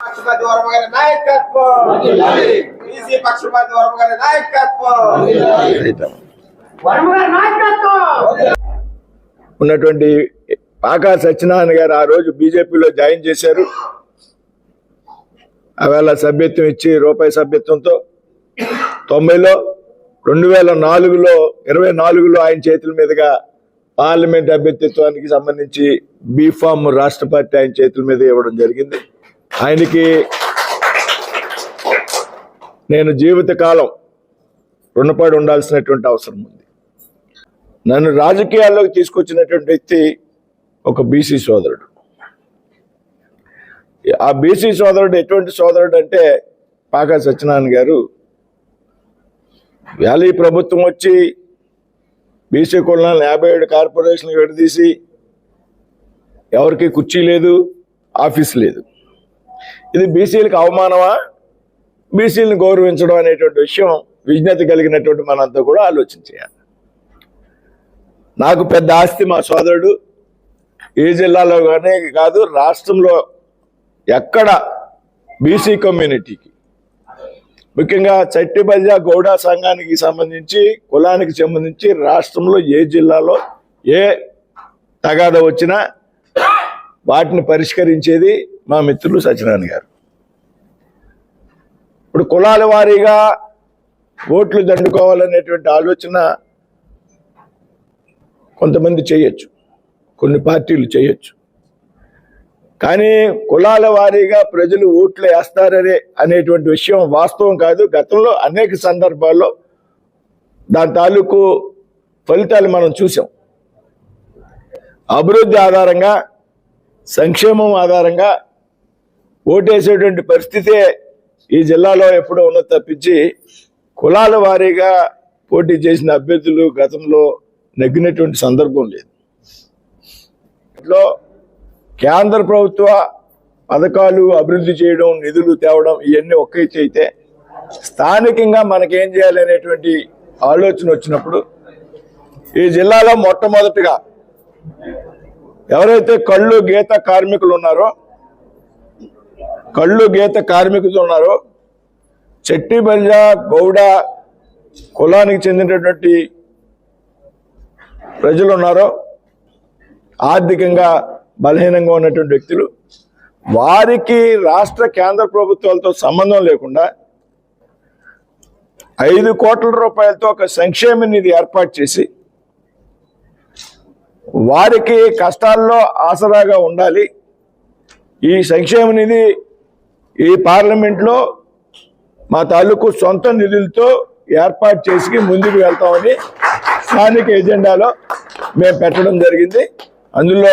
పక్షపాతి వర్మ గారి నాయకత్వం బీసీ పక్షపాతి వర్మ గారి నాయకత్వం ఉన్నటువంటి పాకా సత్యనారాయణ గారు ఆ రోజు బీజేపీలో జాయిన్ చేశారు. ఆవేళ సభ్యత్వం ఇచ్చి రూపాయి సభ్యత్వంతో తొంభైలో రెండు వేల నాలుగులో ఇరవై నాలుగులో ఆయన చేతుల మీదుగా పార్లమెంట్ అభ్యర్థిత్వానికి సంబంధించి బీఫామ్ రాష్ట్ర పార్టీ ఆయన చేతుల మీద ఇవ్వడం జరిగింది. ఆయనకి నేను జీవితకాలం రుణపడి ఉండాల్సినటువంటి అవసరం ఉంది. నన్ను రాజకీయాల్లోకి తీసుకొచ్చినటువంటి వ్యక్తి ఒక బీసీ సోదరుడు. ఆ బీసీ సోదరుడు ఎటువంటి సోదరుడు అంటే పాకా సత్యనారాయణ గారు వ్యాలీ ప్రభుత్వం వచ్చి బీసీ కులాలను యాభై ఏడు కార్పొరేషన్లు విడదీసి ఎవరికి కుర్చీ లేదు ఆఫీస్ లేదు. ఇది బీసీలకు అవమానమా? బీసీలను గౌరవించడం అనేటువంటి విషయం విజ్ఞత కలిగినటువంటి మనంతా కూడా ఆలోచన చేయాలి. నాకు పెద్ద ఆస్తి మా సోదరుడు. ఏ జిల్లాలో కానీ కాదు రాష్ట్రంలో ఎక్కడ బీసీ కమ్యూనిటీకి ముఖ్యంగా చట్టిబల్య గౌడ సంఘానికి సంబంధించి కులానికి సంబంధించి రాష్ట్రంలో ఏ జిల్లాలో ఏ తగాద వచ్చినా వాటిని పరిష్కరించేది మా మిత్రులు సత్యనారాయణ గారు. ఇప్పుడు కులాల వారీగా ఓట్లు దండుకోవాలనేటువంటి ఆలోచన కొంతమంది చేయొచ్చు. కొన్ని పార్టీలు చేయొచ్చు. కానీ కులాల వారీగా ప్రజలు ఓట్లు వేస్తారనే అనేటువంటి విషయం వాస్తవం కాదు. గతంలో అనేక సందర్భాల్లో దాని తాలూకు ఫలితాలు మనం చూసాం అభివృద్ధి ఆధారంగా సంక్షేమం ఆధారంగా ఓటేసేటువంటి పరిస్థితే ఈ జిల్లాలో ఎప్పుడూ ఉన్నది తప్పించి కులాల వారీగా పోటీ చేసిన అభ్యర్థులు గతంలో నెగ్గినటువంటి సందర్భం లేదు. ఇట్లో కేంద్ర ప్రభుత్వ పథకాలు అభివృద్ధి చేయడం నిధులు తేవడం ఇవన్నీ ఒక్క అయితే స్థానికంగా మనకేం చేయాలి అనేటువంటి ఆలోచన వచ్చినప్పుడు ఈ జిల్లాలో మొట్టమొదటిగా ఎవరైతే కళ్ళు గీత కార్మికులు ఉన్నారో కళ్ళు గీత కార్మికులు ఉన్నారో చెట్టి బల్జ గౌడ కులానికి చెందినటువంటి ప్రజలు ఉన్నారో ఆర్థికంగా బలహీనంగా ఉన్నటువంటి వ్యక్తులు వారికి రాష్ట్ర కేంద్ర ప్రభుత్వాలతో సంబంధం లేకుండా ఐదు కోట్ల రూపాయలతో ఒక సంక్షేమ నిధి ఏర్పాటు చేసి వారికి కష్టాల్లో ఆసరాగా ఉండాలి. ఈ సంక్షేమ నిధి ఈ పార్లమెంట్లో మా తాలూకు సొంత నిధులతో ఏర్పాటు చేసి ముందుకు వెళ్తామని స్థానిక ఎజెండాలో మేము పెట్టడం జరిగింది. అందులో